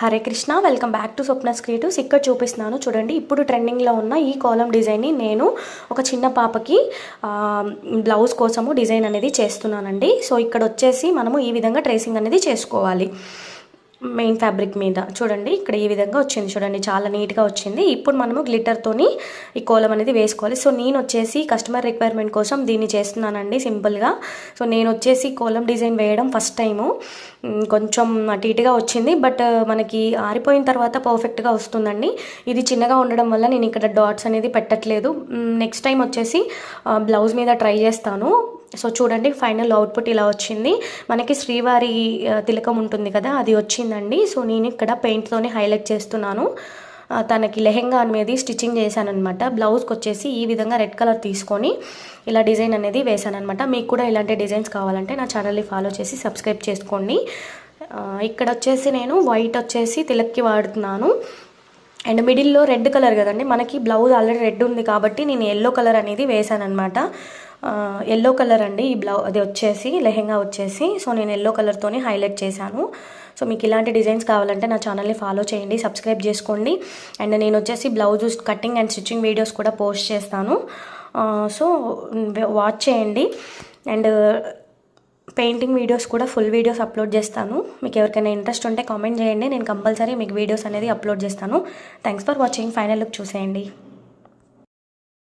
Hare Krishna welcome back to Swapna's creatives. ఇక్కడ చూపిస్తున్నాను చూడండి ఇప్పుడు ట్రెండింగ్లో ఉన్న ఈ కాలం డిజైన్ని నేను ఒక చిన్న పాపకి బ్లౌజ్ కోసము డిజైన్ అనేది చేస్తున్నానండి. సో ఇక్కడ వచ్చేసి మనము ఈ విధంగా ట్రేసింగ్ అనేది చేసుకోవాలి. మెయిన్ ఫ్యాబ్రిక్ మీద. చూడండి ఇక్కడ ఈ విధంగా వచ్చింది. చూడండి చాలా నీట్గా వచ్చింది. ఇప్పుడు మనము గ్లిటర్తోని ఈ కోలం అనేది వేసుకోవాలి. సో నేను వచ్చేసి కస్టమర్ రిక్వైర్మెంట్ కోసం దీన్ని చేస్తున్నానండి సింపుల్గా సో నేను వచ్చేసి కోలం డిజైన్ వేయడం ఫస్ట్ టైము కొంచెం అటు ఇటుగా వచ్చింది. బట్ uh, మనకి ఆరిపోయిన తర్వాత పర్ఫెక్ట్గా వస్తుందండి. ఇది చిన్నగా ఉండడం వల్ల నేను ఇక్కడ డాట్స్ అనేది పెట్టట్లేదు. నెక్స్ట్ టైం వచ్చేసి uh, బ్లౌజ్ మీద ట్రై చేస్తాను. సో చూడండి ఫైనల్ అవుట్పుట్ ఇలా వచ్చింది. మనకి శ్రీవారి తిలకం ఉంటుంది కదా అది వచ్చిందండి. సో నేను ఇక్కడ పెయింట్తోనే హైలైట్ చేస్తున్నాను. తనకి లెహెంగా అనేది స్టిచ్చింగ్ చేశాను అనమాట బ్లౌజ్కి వచ్చేసి ఈ విధంగా రెడ్ కలర్ తీసుకొని ఇలా డిజైన్ అనేది వేశానమాట మీకు కూడా ఇలాంటి డిజైన్స్ కావాలంటే నా ఛానల్ని ఫాలో చేసి సబ్స్క్రైబ్ చేసుకోండి. ఇక్కడ వచ్చేసి నేను వైట్ వచ్చేసి తిలక్కి వాడుతున్నాను. అండ్ మిడిల్లో రెడ్ కలర్ కదండి. మనకి బ్లౌజ్ ఆల్రెడీ రెడ్ ఉంది కాబట్టి నేను ఎల్లో కలర్ అనేది వేసాను అనమాట ఎల్లో కలర్ అండి. ఈ బ్లౌ అది వచ్చేసి లెహెంగా వచ్చేసి. సో నేను ఎల్లో కలర్తోనే హైలైట్ చేశాను. సో మీకు ఇలాంటి డిజైన్స్ కావాలంటే నా ఛానల్ని ఫాలో చేయండి సబ్స్క్రైబ్ చేసుకోండి. అండ్ నేను వచ్చేసి blouse cutting and stitching videos కూడా పోస్ట్ చేస్తాను. సో వాచ్ చేయండి. అండ్ పెయింటింగ్ వీడియోస్ కూడా ఫుల్ వీడియోస్ అప్లోడ్ చేస్తాను. మీకు ఎవరికైనా ఇంట్రెస్ట్ ఉంటే కామెంట్ చేయండి. నేను కంపల్సరీ మీకు వీడియోస్ అనేది అప్లోడ్ చేస్తాను. Thanks for watching final look చూసేయండి.